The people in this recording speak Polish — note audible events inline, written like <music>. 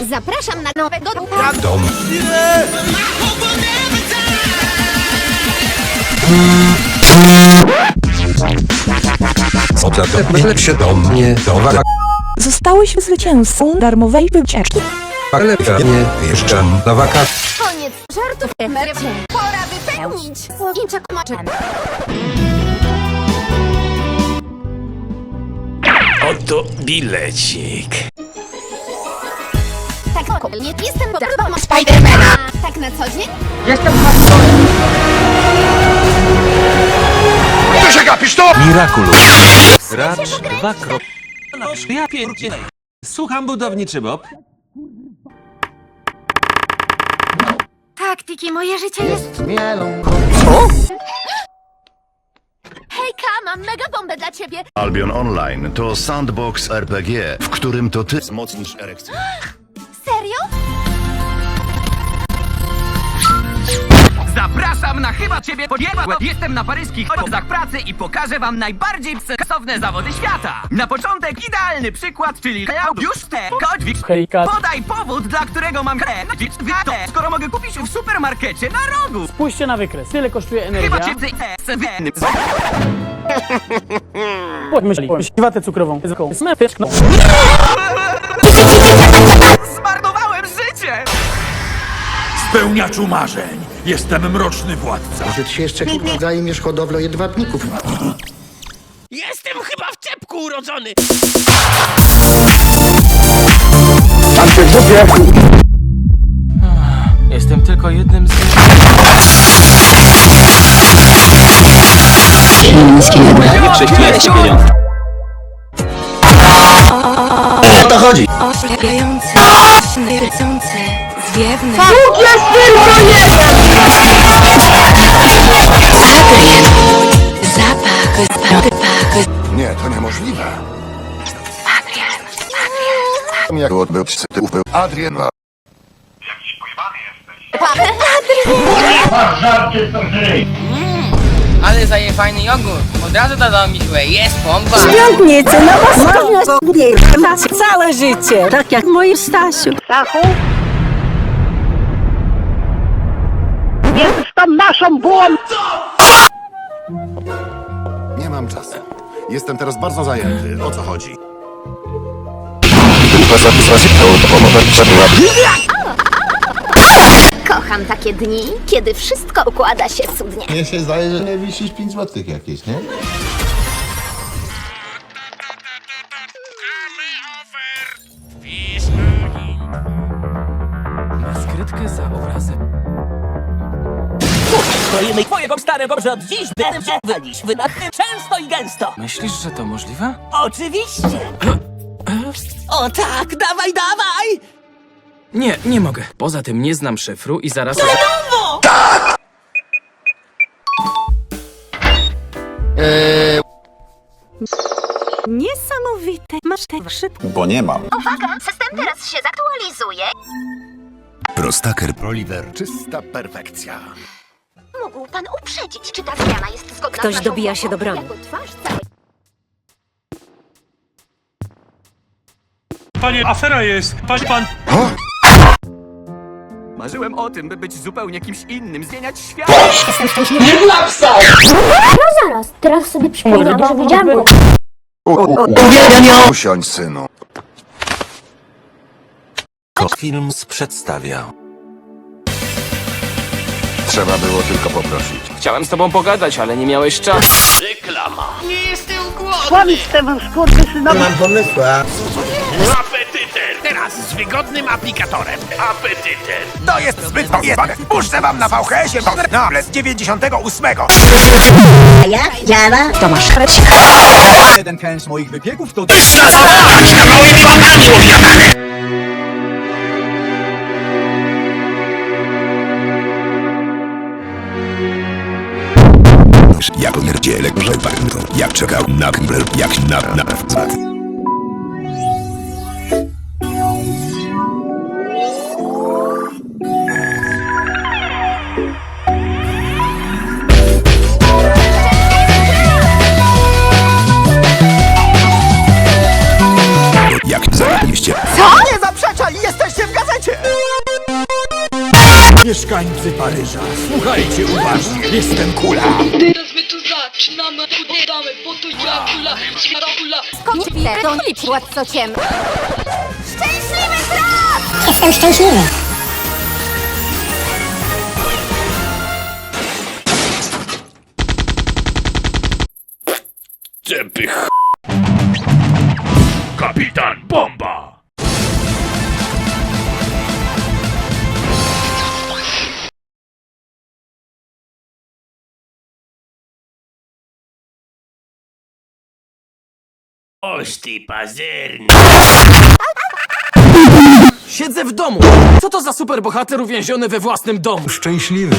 Zapraszam na nowego Dom. Odetepnę się do mnie, do waka, Zostałeś zwycięzcą darmowej wycieczki. ale ja nie wjeżdżam na wakacje. koniec żartów emerycie. Pora wypełnić słowiczek moczem. Oto bilecik. Tak, nie jestem podobą Spidermana. Tak na co dzień? Miraculous. Racz dwa krop... Ja pierdzielę. Słucham budowniczy Bob. Taktyki, moje życie jest... Hejka, mam mega bombę dla ciebie. Albion Online to sandbox RPG, w którym to ty wzmocnisz erekcję. <gasps> Zapraszam na chyba ciebie pojeba! Jestem na paryskich obozach pracy i pokażę wam najbardziej seksowne zawody świata. Na początek idealny przykład, czyli już te kodźwik. Podaj powód, dla którego mam grę. Skoro mogę kupić w supermarkecie na rogu. Spójrzcie na wykres. Tyle kosztuje Chyba energia. cię Myśli. Watę cukrową. Smetyczną. <laughs> Spełniaczu marzeń. Jestem mroczny władca. Że ci jeszcze kurwa zajmiesz hodowlą jedwabników. Jestem chyba w czepku urodzony. Jestem tylko jednym z chrześcijański pieniądz. Oślepiające, śmierdzące, zwiewne. Adrian, zapach, zapach, Nie, to niemożliwe. Adrian, Adrian. Jak odbył tytuł był Adrian Ale zaje fajny jogurt. Od razu dodał mi siłę. Jest pompa. Świątnicy na was można całe życie. Tak jak mój Stasiu. Nie mam czasu. Jestem teraz bardzo zajęty. O co chodzi? Kocham takie dni, kiedy wszystko układa się cudnie. Mnie się zdaje, że nie wisisz 5 złotych jakieś, nie? Skrytkę za obrazem. Stoimy twojego starego, że od dziś będę się waliśmy na często i gęsto. Myślisz, że to możliwe? Oczywiście. O tak, dawaj, dawaj! Nie, nie mogę. Poza tym nie znam szyfru i zaraz... Niesamowite. Masz te szybko. Bo nie mam. Uwaga, system teraz się zaktualizuje. Prostaker Proliver. Czysta perfekcja. Mógł pan uprzedzić, czy ta zmiana jest zgodna Ktoś z naszą dobija się do broni. Jako twarz całej Panie, afera jest. Pan, pan... Marzyłem o tym, by być zupełnie kimś innym, zmieniać świat. Zaraz, teraz sobie przypomniałam, że widziałam go. Usiądź, synu. Films przedstawia. Trzeba było tylko poprosić. Chciałem z tobą pogadać, ale nie miałeś czasu. Mam pomysła. Apetyter! Teraz z wygodnym aplikatorem. Apetyter! To jest zbyt pojebane. Puszczę wam na VHS-ie Noble z 98. Jeden kręć moich wypieków to... Jak pierdzielek przewarto. Jak czekał na kibel, jak na na Jak zarobiliście? Nie zaprzeczaj! Jesteście w Mieszkańcy Paryża, słuchajcie uważnie. Jestem kula. Tu zaczynamy, podamy, bo to ja kula, świara kula. Skąd bije? To liczy ładcociem. Szczęśliwy traf! Kapitan Bomba! Oś ty pazerny! Siedzę w domu! Co to za superbohater uwięziony we własnym domu? Szczęśliwy.